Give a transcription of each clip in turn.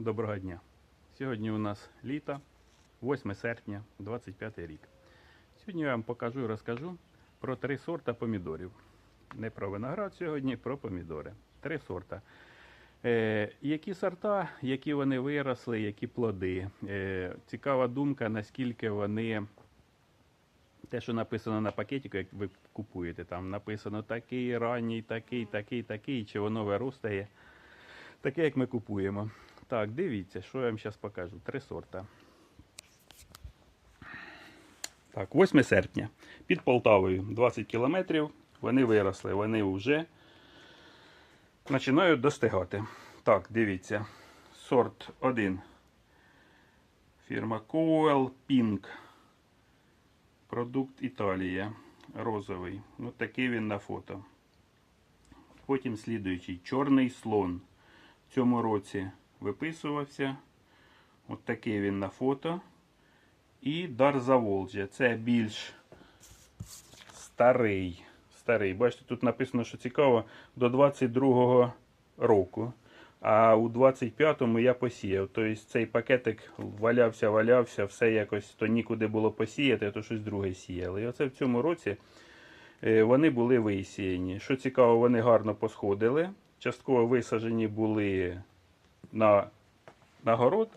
Доброго дня. Сьогодні у нас літо, 8 серпня, 25 рік. Сьогодні я вам покажу і розкажу про три сорта помідорів. Не про виноград сьогодні, про помідори. Три сорта. Е, які сорта, які вони виросли, які плоди. Е, цікава думка, наскільки вони. Те, що написано на пакетику, як ви купуєте, там написано такий ранній, такий, такий, такий, чи воно виростає. Таке, як ми купуємо. Так, дивіться, що я вам зараз покажу. Три сорта. Так, 8 серпня. Під Полтавою 20 кілометрів. Вони виросли, вони вже починають достигати. Так, дивіться. Сорт 1. Фірма Coel Pink. Продукт Італія. Розовий. Ну, такий він на фото. Потім слідуючий чорний слон. В цьому році виписувався. От такий він на фото. І Дар Заволжя. Це більш старий. Старий. Бачите, тут написано, що цікаво, до 22-го року. А у 25-му я посіяв. Тобто цей пакетик валявся, валявся, все якось то нікуди було посіяти, то щось друге сіяли. І оце в цьому році е, вони були висіяні. Що цікаво, вони гарно посходили. Частково висаджені були на, на город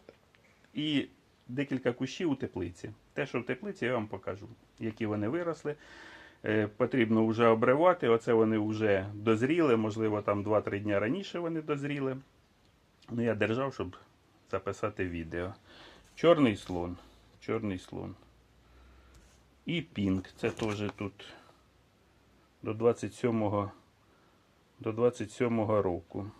і декілька кущів у теплиці. Те, що в теплиці, я вам покажу, які вони виросли. Е, потрібно вже обривати. Оце вони вже дозріли, можливо, там 2-3 дні раніше вони дозріли. Ну, я держав, щоб записати відео. Чорний слон. Чорний слон. І пінк. Це теж тут до 27-го до 27-го року.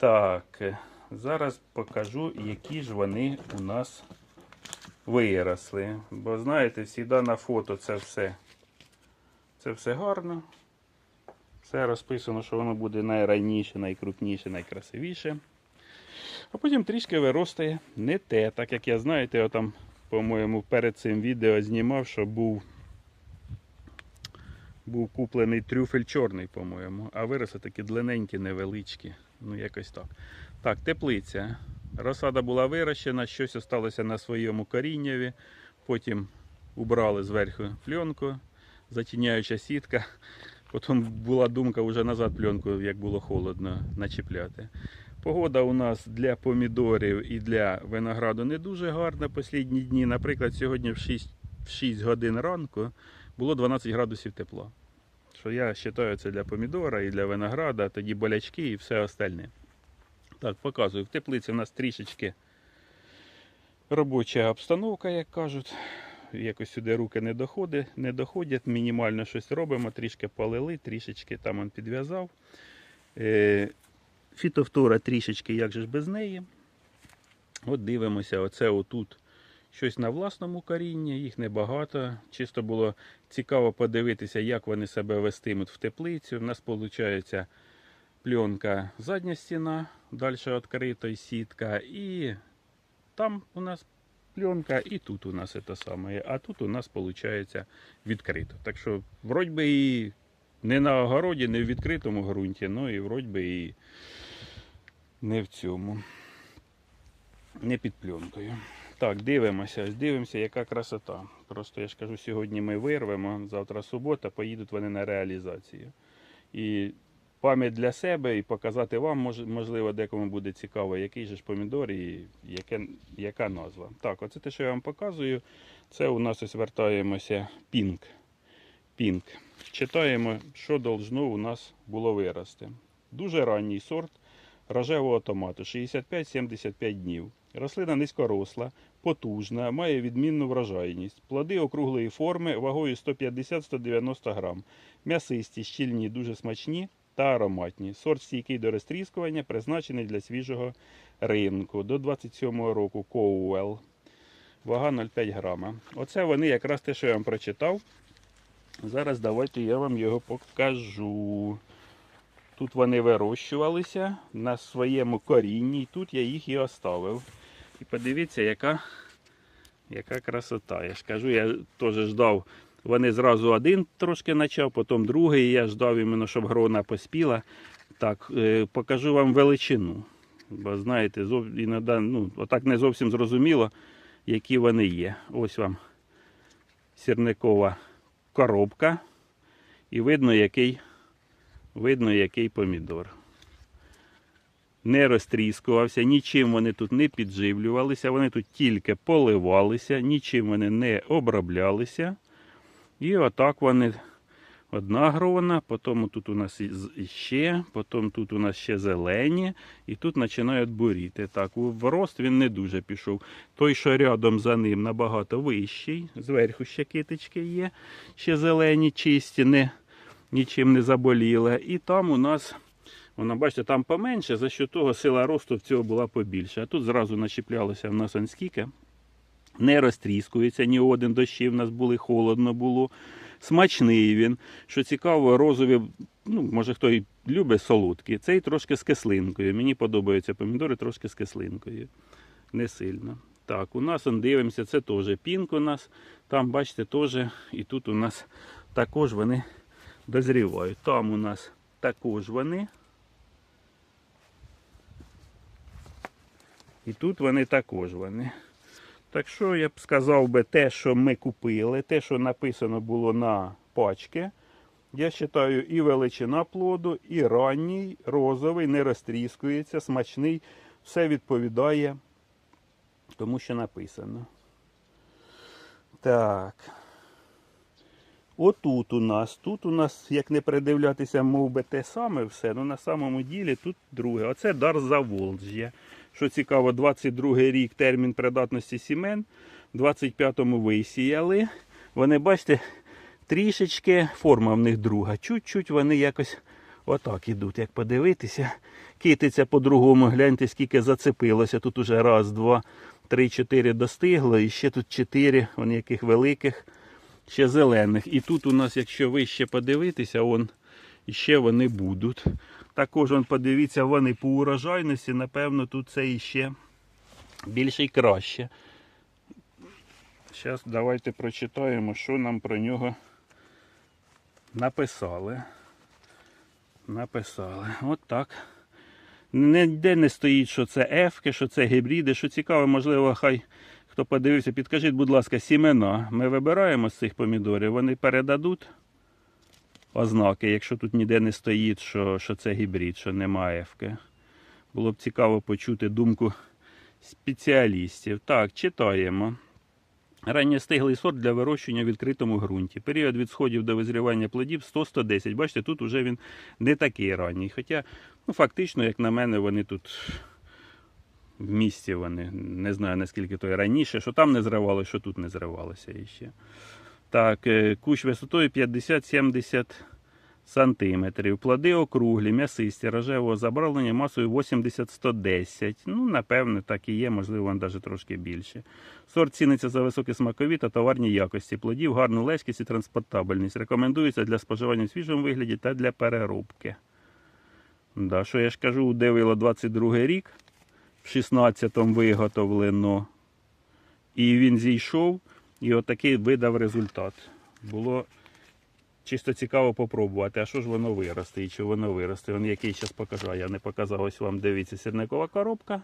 Так, зараз покажу, які ж вони у нас виросли. Бо знаєте, завжди на фото це все. Це все гарно. Все розписано, що воно буде найраніше, найкрупніше, найкрасивіше. А потім трішки виростає не те, так як я знаєте, я там, по-моєму, перед цим відео знімав, що був, був куплений трюфель чорний, по-моєму, а виросли такі длинненькі, невеличкі. Ну, якось так. Так, теплиця. Розсада була вирощена, щось осталося на своєму корінняві. Потім убрали зверху пленку, затіняюча сітка. Потім була думка вже назад пленку, як було холодно, начіпляти. Погода у нас для помідорів і для винограду не дуже гарна останні дні. Наприклад, сьогодні в 6, в 6 годин ранку було 12 градусів тепла. Що я вважаю, це для помідора і для винограда, тоді болячки і все остальне. Так, показую. В теплиці у нас трішечки робоча обстановка, як кажуть. Якось сюди руки не доходять, не доходять. Мінімально щось робимо, трішки полили, трішечки там он підв'язав. Е, фітофтора трішечки, як же ж без неї. От дивимося, оце отут щось на власному корінні, їх небагато. Чисто було цікаво подивитися, як вони себе вестимуть в теплицю. У нас виходить пленка задня стіна, далі відкрита сітка. І там у нас пленка, і тут у нас це саме. А тут у нас виходить відкрито. Так що, вроді би, і не на огороді, не в відкритому ґрунті, ну і вроді би і не в цьому. Не під пленкою. Так, дивимося, дивимося, яка красота. Просто я ж кажу, сьогодні ми вирвемо, завтра субота, поїдуть вони на реалізацію. І пам'ять для себе і показати вам, можливо, декому буде цікаво, який же ж помідор і яке, яка назва. Так, оце те, що я вам показую. Це у нас ось вертаємося пінк. Пінк. Читаємо, що должно у нас було вирости. Дуже ранній сорт рожевого томату 65-75 днів. Рослина низькоросла, потужна, має відмінну врожайність. Плоди округлої форми вагою 150-190 грам. М'ясисті, щільні, дуже смачні та ароматні. Сорт стійкий до розтріскування, призначений для свіжого ринку. До 27 року Коуел. Вага 0,5 грама. Оце вони якраз те, що я вам прочитав. Зараз давайте я вам його покажу. Тут вони вирощувалися на своєму корінні, і тут я їх і оставив. І подивіться, яка, яка красота. Я ж кажу, я теж ждав. Вони зразу один трошки почав, потім другий. Я ждав іменно, щоб грона поспіла. Так, е, покажу вам величину. Бо знаєте, зов... іноді, ну, отак не зовсім зрозуміло, які вони є. Ось вам сірникова коробка. І видно, який, видно, який помідор. Не розтріскувався, нічим вони тут не підживлювалися, вони тут тільки поливалися, нічим вони не оброблялися. І отак вони одна грона, потім тут у нас іще, потім тут у нас ще зелені, і тут починають буріти. Так, в рост він не дуже пішов. Той, що рядом за ним, набагато вищий. Зверху ще китички є, ще зелені, чисті, не, нічим не заболіли. І там у нас, вона, бачите, там поменше, за що того сила росту в цього була побільше. А тут зразу начіплялося в нас он. Не розтріскується, ні один дощі в нас були, холодно було. Смачний він. Що цікаво, розові, ну, може хто і любить солодкі. Цей трошки з кислинкою. Мені подобаються помідори трошки з кислинкою. Не сильно. Так, у нас он дивимося, це теж пінк у нас. Там, бачите, теж. І тут у нас також вони дозрівають. Там у нас також вони. І тут вони також вони. Так що я б сказав би те, що ми купили, те, що написано було на пачці, я вважаю і величина плоду, і ранній, розовий, не розтріскується, смачний, все відповідає тому, що написано. Так. Отут у нас, тут у нас, як не придивлятися, мов би те саме все, ну на самому ділі тут друге. Оце дар Заволжя. Що цікаво, 22 рік термін придатності сімен, в 25-му висіяли. Вони, бачите, трішечки форма в них друга. Чуть-чуть вони якось отак ідуть, як подивитися. Китиця по-другому, гляньте, скільки зацепилося. Тут уже раз, два, три, чотири достигло, і ще тут чотири, вони яких великих, ще зелених. І тут у нас, якщо вище подивитися, он, ще вони будуть. Також он, подивіться, вони по урожайності, напевно, тут це іще більше і краще. Зараз давайте прочитаємо, що нам про нього написали. Написали. От так. Ніде не стоїть, що це ефки, що це гібриди. Що цікаво, можливо, хай хто подивився, підкажіть, будь ласка, сімена. Ми вибираємо з цих помідорів, вони передадуть ознаки, якщо тут ніде не стоїть, що, що це гібрид, що немає ефки. Було б цікаво почути думку спеціалістів. Так, читаємо. Ранньостиглий сорт для вирощування в відкритому ґрунті. Період від сходів до визрівання плодів 100-110. Бачите, тут вже він не такий ранній. Хоча, ну, фактично, як на мене, вони тут в місті вони. Не знаю наскільки то і раніше, що там не зривалося, що тут не зривалося іще. Так, е, кущ висотою 50-70 сантиметрів. Плоди округлі, м'ясисті, рожевого забравлення масою 80-110. Ну, напевне, так і є, можливо, навіть трошки більше. Сорт ціниться за високі смакові та товарні якості плодів, гарну легкість і транспортабельність. Рекомендується для споживання в свіжому вигляді та для переробки. Да, що я ж кажу, дивило 22 рік, в 16-му виготовлено. І він зійшов, і отакий видав результат. Було чисто цікаво попробувати, а що ж воно виросте і чи воно виросте. Він який зараз покажу, я не показав. Ось вам дивіться, сірникова коробка.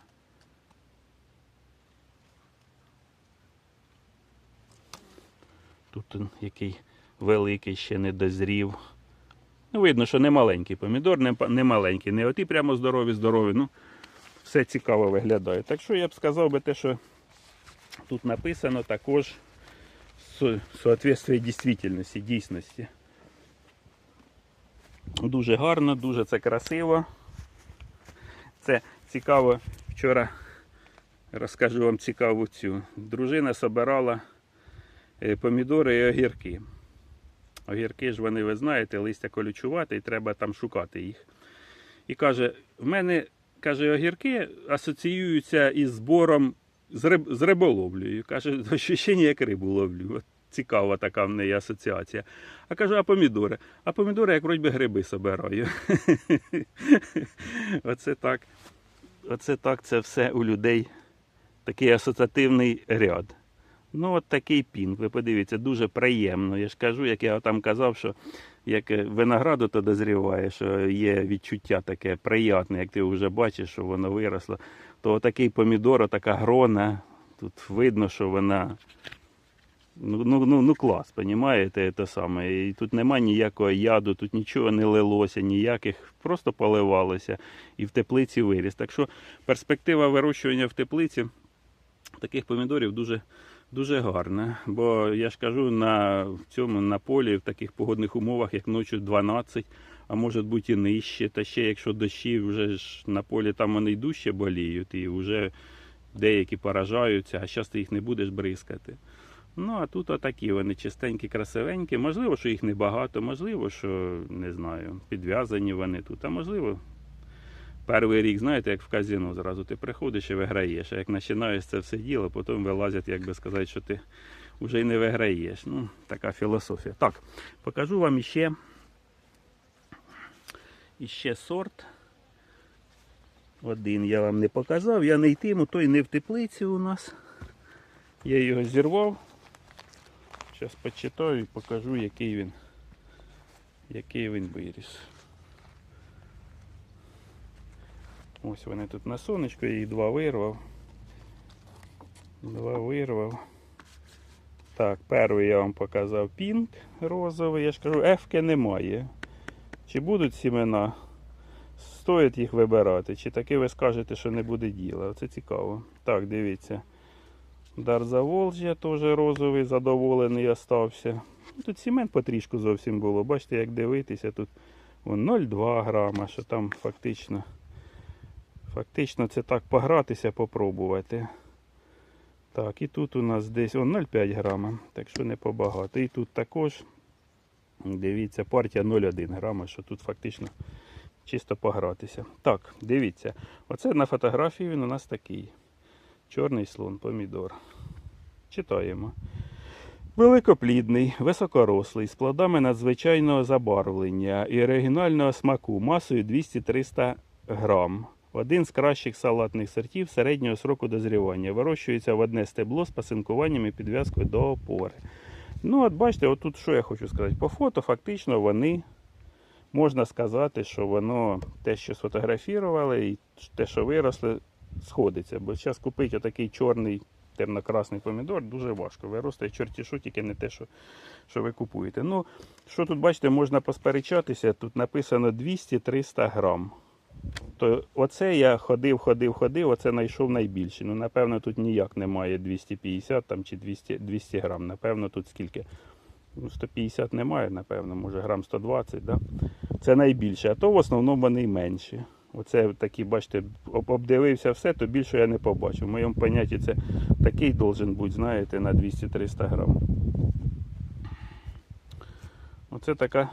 Тут він який великий, ще не дозрів. Ну, видно, що не маленький помідор, не, не маленький, не оті прямо здорові, здорові. Ну, все цікаво виглядає. Так що я б сказав би те, що тут написано також соответствує дійсності, дійсності. Дуже гарно, дуже це красиво. Це цікаво. Вчора розкажу вам цікаву цю. Дружина собирала е, помідори і огірки. Огірки ж вони, ви знаєте, листя колючувати і треба там шукати їх. І каже, в мене каже, огірки асоціюються із збором з, риб, з риболовлею. Каже, ощущення, як рибу ловлю. Цікава така в неї асоціація. А кажу, а помідори? А помідори, як вроді би гриби собираю. Оце так. Оце так це все у людей. Такий асоціативний ряд. Ну, от такий пінг. Ви подивіться, дуже приємно. Я ж кажу, як я там казав, що як винограду, то дозріває, що є відчуття таке приятне, як ти вже бачиш, що воно виросло. То такий помідор, така грона, тут видно, що вона. Ну, ну, ну, ну клас, понімаєте, те саме. І тут нема ніякого яду, тут нічого не лилося, ніяких, просто поливалося і в теплиці виріс. Так що перспектива вирощування в теплиці таких помідорів дуже, дуже гарна. Бо я ж кажу, на цьому на полі в таких погодних умовах, як ночі 12, а може бути і нижче. Та ще якщо дощі, вже ж на полі там вони й дужче боліють, і вже деякі поражаються, а зараз ти їх не будеш бризкати. Ну, а тут отакі вони чистенькі, красивенькі. Можливо, що їх небагато, можливо, що не знаю, підв'язані вони тут, а можливо. Перший рік, знаєте, як в казино зразу ти приходиш і виграєш. А як починаєш це все діло, потім вилазять, як би сказати, що ти вже й не виграєш. Ну, така філософія. Так, покажу вам іще, іще сорт. Один я вам не показав, я не йтиму, той не в теплиці у нас. Я його зірвав. Зараз почитаю і покажу, який він, який він виріс. Ось вони тут на сонечку, я їх два вирвав. Два вирвав. Так, перший я вам показав пінк розовий. Я ж кажу, ефки немає. Чи будуть сімена? Стоїть їх вибирати, чи таки ви скажете, що не буде діла. Це цікаво. Так, дивіться. Дар Заволжя теж розовий, задоволений остався. Тут сімен потрішку зовсім було. Бачите, як дивитися, тут 0,2 грама, що там фактично. Фактично це так погратися, попробувати. Так, і тут у нас десь 0,5 грама, так що не побагато. І тут також, дивіться, партія 0,1 грама, що тут фактично чисто погратися. Так, дивіться, оце на фотографії він у нас такий. Чорний слон, помідор. Читаємо. Великоплідний, високорослий, з плодами надзвичайного забарвлення і оригінального смаку масою 200-300 грам. Один з кращих салатних сортів середнього сроку дозрівання. Вирощується в одне стебло з пасинкуванням і підв'язкою до опори. Ну, от бачите, отут що я хочу сказати. По фото фактично вони, можна сказати, що воно те, що сфотографували, і те, що виросли, сходиться. Бо зараз купити отакий чорний темно-красний помідор дуже важко. Виростає чорті що, тільки не те, що, що ви купуєте. Ну, що тут, бачите, можна посперечатися. Тут написано 200-300 грам. То оце я ходив, ходив, ходив, оце знайшов найбільше. Ну, напевно, тут ніяк немає 250 там, чи 200, 200 грам. Напевно, тут скільки? Ну, 150 немає, напевно, може грам 120, да? Це найбільше. А то в основному вони менші. Оце такі, бачите, обдивився все, то більше я не побачив. В моєму понятті це такий должен бути, знаєте, на 200-300 грам. Оце така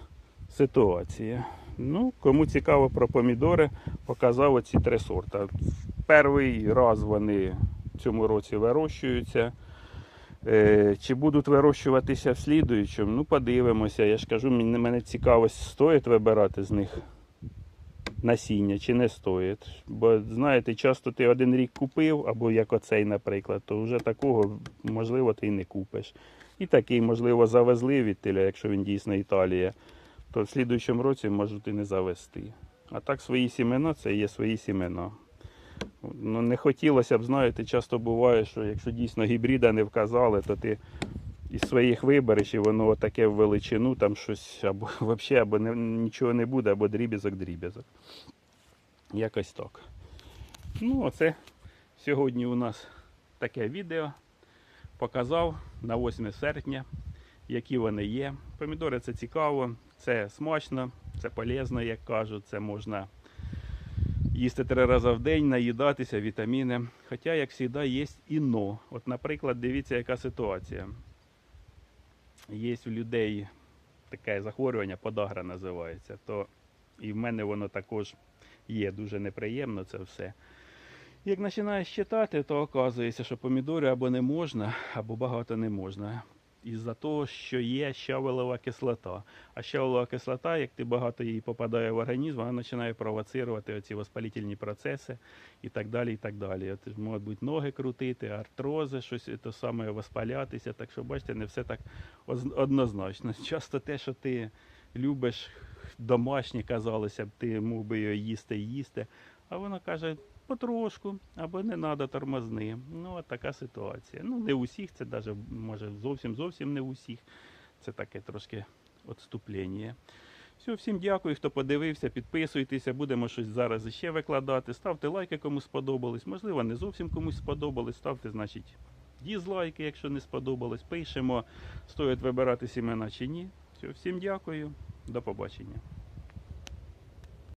ситуація. Ну, кому цікаво про помідори, показав оці три сорта. Перший раз вони в цьому році вирощуються. Е, Чи будуть вирощуватися в слідуючому? Ну, подивимося. Я ж кажу, мене цікаво, стоїть вибирати з них насіння чи не стоїть. Бо знаєте, часто ти один рік купив, або як оцей, наприклад, то вже такого можливо ти й не купиш. І такий, можливо, завезли від теля, якщо він дійсно Італія, то в слідуючому році можуть і не завести. А так свої сімена це є свої сімена. Ну, не хотілося б, знаєте, часто буває, що якщо дійсно гібрида не вказали, то ти із своїх вибереш, воно таке в величину, там щось або взагалі або не, нічого не буде, або дріб'язок-дріб'язок. Якось так. Ну, оце сьогодні у нас таке відео. Показав на 8 серпня, які вони є. Помідори це цікаво, це смачно, це полезно, як кажуть, це можна їсти три рази в день, наїдатися, вітаміни. Хоча, як завжди, є і но. От, наприклад, дивіться, яка ситуація. Є у людей таке захворювання, подагра називається, то і в мене воно також є дуже неприємно це все. Як починаєш читати, то оказується, що помідори або не можна, або багато не можна. Із-за того, що є щавелова кислота. А щавелова кислота, як ти багато її попадає в організм, вона починає провоцирувати оці воспалительні процеси і так далі. і так далі. От, можуть ноги крутити, артрози, щось то саме воспалятися. Так що, бачите, не все так однозначно. Часто те, що ти любиш домашнє, казалося б, ти мог би його їсти їсти. А вона каже, потрошку, або не треба тормозни. Ну, от така ситуація. Ну, не у всіх, це навіть може зовсім зовсім не у всіх. Це таке трошки відступлення. Все, всім дякую, хто подивився, підписуйтеся, будемо щось зараз ще викладати. Ставте лайки, кому сподобались. Можливо, не зовсім комусь сподобались. Ставте, значить, дізлайки, якщо не сподобалось. Пишемо, стоїть вибирати сімена чи ні. Все, всім дякую, до побачення.